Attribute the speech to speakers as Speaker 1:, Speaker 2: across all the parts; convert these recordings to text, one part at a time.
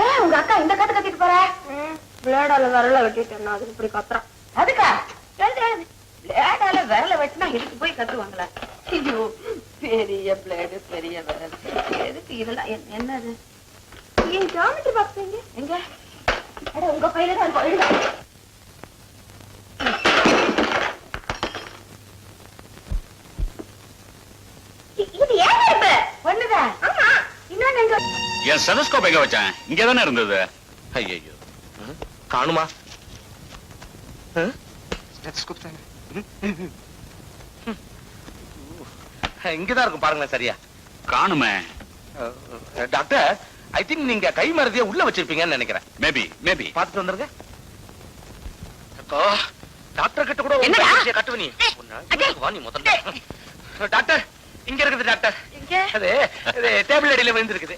Speaker 1: ஏன் உங்க அக்கா இந்த கத்து கத்திட்டு போற?
Speaker 2: விளையாடால விரல வெட்டிட்டேன் அதுக்கு இப்படி கத்துறான்.
Speaker 1: அதுக்கா. பிளேடால விரல வெட்டினா இதுக்கு போய் கத்துவாங்களா? ஐயோ பெரிய பிளேடு பெரிய விரல். எதுக்கு இதெல்லாம்? என்- என்னது?
Speaker 2: ஏன் ஜாமெட்ரி பாக்ஸ் எங்க?
Speaker 1: உங்க பையில தான் இருக்கும் எழுதுங்க. இ- இது ஏன் இப்ப ஒண்ணுதான் ஆமா இன்னொன்னு எங்க
Speaker 3: என் செலஸ்கோப் எங்க வச்சேன்? இங்க தானே இருந்தது. ஐயோ
Speaker 4: காணுமா? இங்கதான் இருக்கும் பாருங்களேன் சரியா.
Speaker 3: காணுமே.
Speaker 4: டாக்டர் ஐ திங்க் நீங்க கை மருதிய உள்ள வச்சிருப்பீங்கன்னு நினைக்கிறேன்.
Speaker 3: மேபி மேபி
Speaker 4: பாத்துட்டு வந்துருங்க. டாக்டர் கிட்ட கூட கட்டுவ நீ வா நீ முதல்ல. டாக்டர் இங்க இருக்குது டாக்டர். அது இது டேபிள் அடியில விழுந்திருக்குது.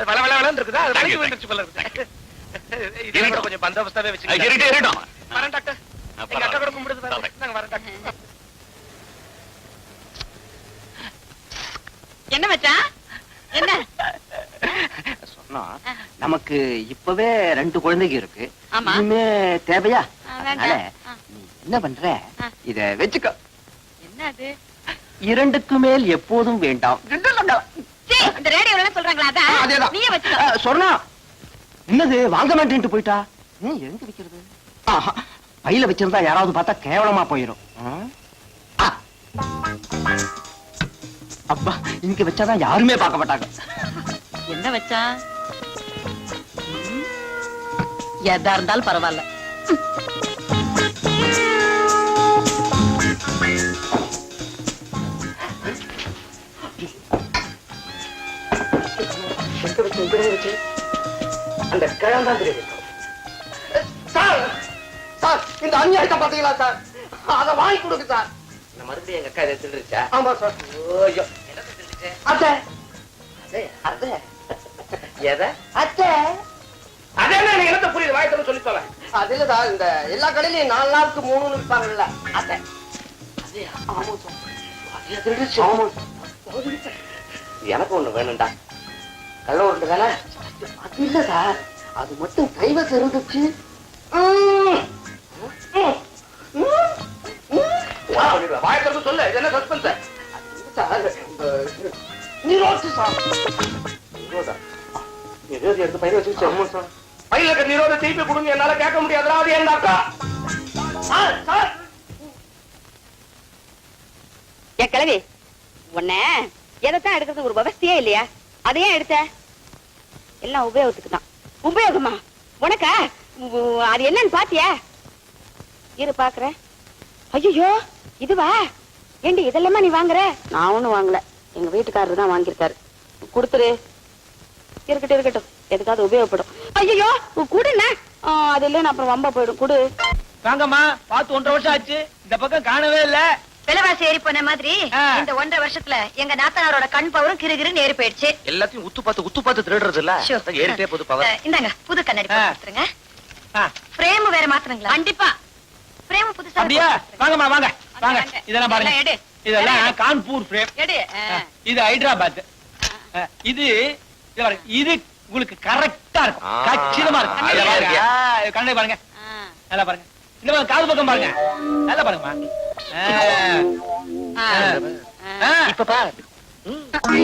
Speaker 4: வள வள வளன்னு இருக்குதா? அது
Speaker 3: Thank
Speaker 4: வலிக்கு
Speaker 3: you,
Speaker 4: விழுந்துருச்சு போல இருக்கு. இது கூட
Speaker 3: இருக்கட்டும்.
Speaker 4: கொஞ்சம் பந்தோபஸ்தாவே
Speaker 3: இருக்கட்டும்
Speaker 4: வச்சுக்கோங்க.
Speaker 3: இருக்கட்டும்
Speaker 4: வரேன் டாக்டர்.
Speaker 3: ஆ,
Speaker 4: எங்க அக்கா கூட
Speaker 3: பரவாயில்ல.
Speaker 4: கும்பிடுது பாருங்க.
Speaker 3: பரவாயில்ல.
Speaker 4: நாங்க வரேன் டாக்டர்.
Speaker 1: என்ன மச்சான்? என்ன?
Speaker 5: சொன்னா நமக்கு இப்பவே ரெண்டு குழந்தைங்க இருக்கு. இனிமே தேவையா. அதனால. நீ என்ன பண்ற. இத வச்சுக்க.
Speaker 1: என்ன அது
Speaker 5: இரண்டுக்கு மேல் எப்போதும் வேண்டாம்.
Speaker 1: சீ, இந்த ரேடியோல சொல்றாங்களா? அதான்
Speaker 5: அதேதான்.
Speaker 1: நீயே வச்சுக்கோ.
Speaker 5: சொன்னா. என்னது வாங்க மாட்டேன்ட்டு போயிட்டா? எங்க வைக்கிறது? ஆஹா, பையில வச்சிருந்தா யாராவது பார்த்தா கேவலமா? ஆ. அப்பா இங்க வச்சாதான் யாருமே பார்க்க மாட்டாங்க.
Speaker 1: என்ன வச்சான் எதா இருந்தாலும் பரவாயில்ல.
Speaker 5: அந்த கிழம் தான் தெரியுது சார் சார் இந்த அநியாயத்தை பாத்தீங்களா சார்? அத வாங்கி கொடுங்க சார்.
Speaker 4: இந்த மறுபடியும் எங்க அக்கா இதை திருடுச்சா
Speaker 5: ஆமா சார்.
Speaker 4: ஐயோ
Speaker 5: அத்தை.
Speaker 4: அதே அதே எதை?
Speaker 5: அத்தை.
Speaker 4: அதே எனக்கு என்ன புரியுது? வாய்த்தல சொல்லி தொலை
Speaker 5: அது இல்ல சார். இந்த எல்லா கடையிலயும் நாலு நாளுக்கு மூணு விற்பாங்கல்ல. அத்தை. ஆமா சார்.
Speaker 4: அதே திருடுச்சு
Speaker 5: ஆமா
Speaker 4: எனக்கு ஒண்ணு வேணும்டா. கள்ள உருண்டு தானே?
Speaker 5: அது இல்ல சார் அது மட்டும் கைவசம் இருந்துச்சு
Speaker 4: வாய்த்தல சொல்லு. என்ன சஸ்பென்ஸ்?
Speaker 5: சார் இந்த நிரோத்து சார்.
Speaker 4: நிரோதா நிரோதி எடுத்து பயிர் வச்சு ஆமா சார். பையில இருக்க நிரோத திருப்பி கொடுங்க. என்னால கேட்க முடியாதுடா. அது என் அக்கா?
Speaker 5: Sir sir.
Speaker 1: என் கிழவி உன்ன எதைத்தான் எடுக்கிறது ஒரு விவசாயே இல்லையா? அதையே எடுத்த. எல்லாம் உபயோகத்துக்கு தான் உபயோகமா? உனக்கா? அது என்னன்னு பாத்தியா? இரு பாக்குறேன். ஐயோ இதுவா? ஏண்டி இதெல்லாமா நீ வாங்குற? நான் ஒண்ணும் வாங்கல. எங்க வீட்டுக்காரர் தான் வாங்கியிருக்காரு. கொடுத்துரு. இருக்கட்டும் இருக்கட்டும். எதுக்காவது உபயோகப்படும். ஐயோ குடுண்ணா அது இல்லைன்னு அப்புறம் வம்பா போயிடும். குடு.
Speaker 6: வாங்கம்மா பார்த்து ஒன்றரை வருஷம் ஆச்சு. இந்த பக்கம் காணவே இல்ல.
Speaker 1: விலைவாசி ஏறி போன மாதிரி. இந்த ஒன்றரை வருஷத்துல எங்க நாத்தனாரோட கண் பவரும் கிருகிருன்னு ஏறி போயிடுச்சு.
Speaker 4: எல்லாத்தையும் உத்து பார்த்து உத்து பார்த்து திருடுறது இல்ல ஏறிட்டே போகுது பவர்.
Speaker 1: இந்தாங்க புது கண்ணாடி
Speaker 6: ஆ,
Speaker 1: ஃப்ரேம் வேற மாத்தணுங்களா? கண்டிப்பா. ஃப்ரேம் புதுசா
Speaker 6: அப்படியா? வாங்கம்மா வாங்க. வாங்க. இதெல்லாம் பாருங்க. இதெல்லாம். கான்பூர் ஃப்ரேம்
Speaker 1: எடு.
Speaker 6: இது ஹைதராபாத். இது இது பாருங்க. இது உங்களுக்கு கரெக்டா இருக்கும். கச்சிதமா இருக்கும். இதை பாருங்க. நல்லா பாருங்க. இந்த காது பக்கம் பாருங்க. நல்லா பாருங்கம்மா.
Speaker 4: இப்ப பாரு.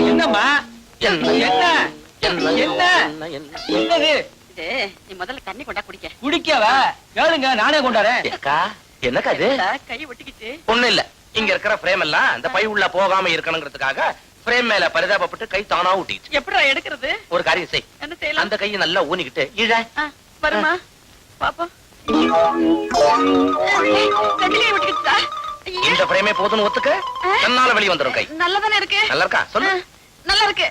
Speaker 6: என்னம்மா?
Speaker 4: என்ன?
Speaker 6: என்ன?
Speaker 4: என்ன
Speaker 6: என்ன
Speaker 4: என்ன
Speaker 6: என்னது?
Speaker 1: இது நீ முதல்ல தண்ணி கொண்டா குடிக்க.
Speaker 6: குடிக்கவா? கேளுங்க நானே கொண்டாரேன்
Speaker 4: அக்கா என்னக்கா இது?
Speaker 1: கை ஒட்டிக்கிச்சு
Speaker 4: ஒண்ணு இல்ல. இங்க இருக்கிற ஃப்ரேம் எல்லாம் இந்த பை உள்ள போகாம இருக்கணுங்கிறதுக்காக ஃப்ரேம் மேல பரிதாபப்பட்டு கை தானா ஊட்டிச்சு
Speaker 1: எப்படா எடுக்கிறது?
Speaker 4: ஒரு காரியம் செய்.
Speaker 1: என்ன செய்யலாம்?
Speaker 4: அந்த கையை நல்லா ஊனிக்கிட்டு இழ.
Speaker 1: வருமா? பாப்போம்.
Speaker 4: இந்த ஃப்ரேமே போதும்னு ஒத்துக்க? தன்னால வெளிய வந்துரும் கை.
Speaker 1: நல்லாதானே இருக்கு?
Speaker 4: நல்லா இருக்கா சொல்லு
Speaker 1: நல்லா இருக்கு.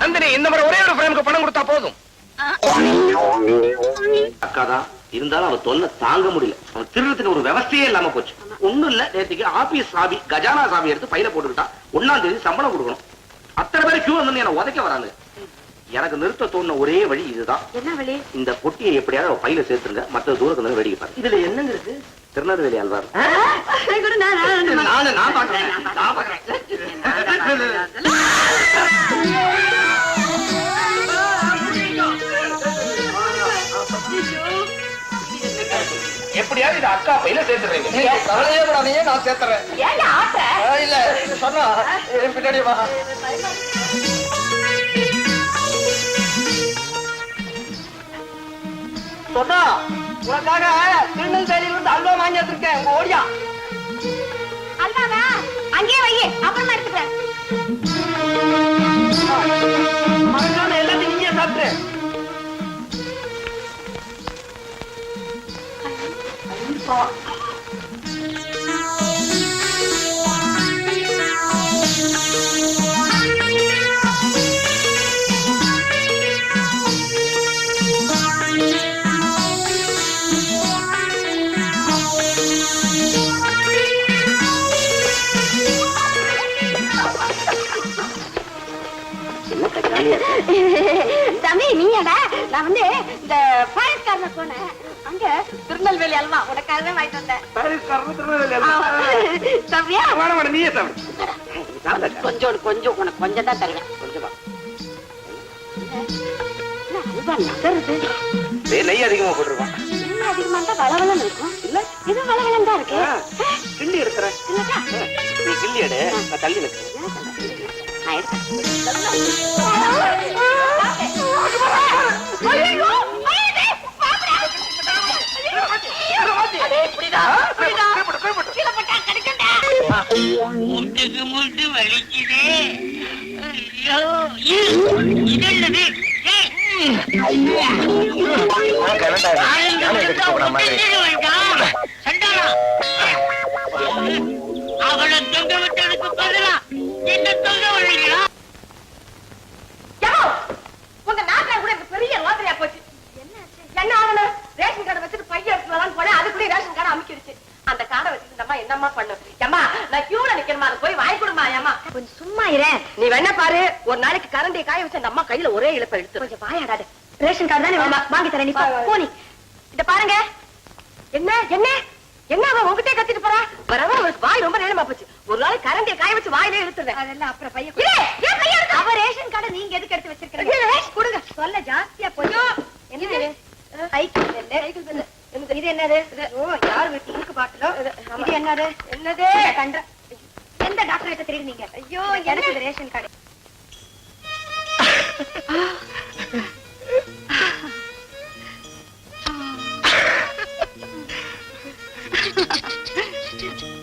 Speaker 4: நந்தினி இந்த மாதிரி ஒரே ஒரு ஃப்ரேமுக்கு பணம் கொடுத்தா போதும்.
Speaker 1: ஆ.
Speaker 4: அக்கா தான் இருந்தாலும் அவ தொல்லை தாங்க முடியல. அவன் திருடத்துக்கு ஒரு விவசாயே இல்லாம போச்சு. ஒண்ணும் இல்ல நேற்றுக்கு ஆபீஸ் சாவி கஜானா சாவி எடுத்து பையில போட்டுக்கிட்டா. ஒண்ணாம் தேதி சம்பளம் கொடுக்கணும். அத்தனை பேர் கியூ வந்து என்ன உதைக்க வராங்க. எனக்கு நிறுத்த தோணுன ஒரே வழி இதுதான்.
Speaker 1: என்ன வழி?
Speaker 4: இந்த பொட்டியை எப்படியாவது பையில சேர்த்துருங்க மற்ற தூரத்துல வேடிக்கை பாரு
Speaker 5: இதுல என்னங்க இருக்கு?
Speaker 4: திருநெல்வேலி அல்வார்.
Speaker 5: எப்படியாவது
Speaker 4: இது அக்கா பையில சேர்த்துறீங்க
Speaker 7: கவலையே படாதீங்க நான் சேர்த்துறேன். இல்ல சொன்னா பின்னாடி வா. சொன்னா உனக்காக திருநெல்வேலியில இருந்து அல்வா வாங்கி வந்திருக்கேன் உங்க ஓடியா.
Speaker 1: அல்வாவா? அங்கேயே வை அப்புறமா எடுத்துக்கிறேன்.
Speaker 7: மறக்காம எல்லாத்தையும் நீங்க சாப்பிட்டு
Speaker 1: தம்பி நீங்கடா நான் வந்து இந்த ஃபாரஸ்ட் கார்னர் போனேன். அங்க திருநெல்வேலி அல்வா. உனக்காக தான் வாங்கிட்டு வந்தேன். தம்பியா?
Speaker 4: வேணாம் வேணாம் நீயே சாப்பிடு
Speaker 1: கொஞ்சம் கொஞ்சம் உனக்கு கொஞ்சம் தான் தருவேன்.
Speaker 4: கொஞ்சமா.
Speaker 1: அல்வா நகருது?
Speaker 4: நெய் அதிகமா போட்டுருவான்
Speaker 1: இன்னும் அதிகமா இருந்தா வளவளன்னு இருக்கும். இல்ல. இது வளவளன்னு தான் இருக்கு.
Speaker 4: கிள்ளி எடுக்கிறேன். நீ கிள்ளி எடு. நான் தள்ளி நிற்கிறேன்
Speaker 1: நான்
Speaker 8: முட்டுக்கு முட்டு வலிக்குதே ஐயோ இது என்னது
Speaker 2: அமுக்கிடுச்சு அந்த வச்சுட்டு இந்த அம்மா என்னம்மா பண்ணும் ஏம்மா நான் கியூல நிக்கணுமா? அதை போய் வாங்கி கொடுமா ஏமா
Speaker 1: கொஞ்சம் சும்மா இரு.
Speaker 2: நீ வேணா பாரு ஒரு நாளைக்கு கரண்டியை காய வச்சு அந்த அம்மா கையில ஒரே இழுப்ப எடுத்து
Speaker 1: கொஞ்சம் வாயாடாது ரேஷன் கார்டு தானே. வாங்கி தரேன் நீ போ. போ நீ
Speaker 2: இத பாருங்க. என்ன என்ன? என்ன அவன் உங்ககிட்ட கத்திட்டு போறா? வரவ அவளுக்கு வாய் ரொம்ப நேரமா போச்சு. ஒரு நாளைக்கு கரண்டியை காய வச்சு வாயிலே இழுத்துறேன்
Speaker 1: அதெல்லாம் அப்புறம் பையன்
Speaker 2: ஏன் பையன்?
Speaker 1: அவ ரேஷன் கார்டை நீங்க எதுக்கு எடுத்து வச்சிருக்கீங்க? கொடுங்க. சொல்ல ஜாஸ்தியா போய் என்ன சைக்கிள் பெல்லு. இது என்னது? ஓ யார் வீட்டு இருக்கு பாட்டலோ? இது என்னது?
Speaker 2: என்னது?
Speaker 1: கண்ட எந்த டாக்டர் கிட்ட திருடுனீங்க ஐயோ எனக்கு ரேஷன் கார்டு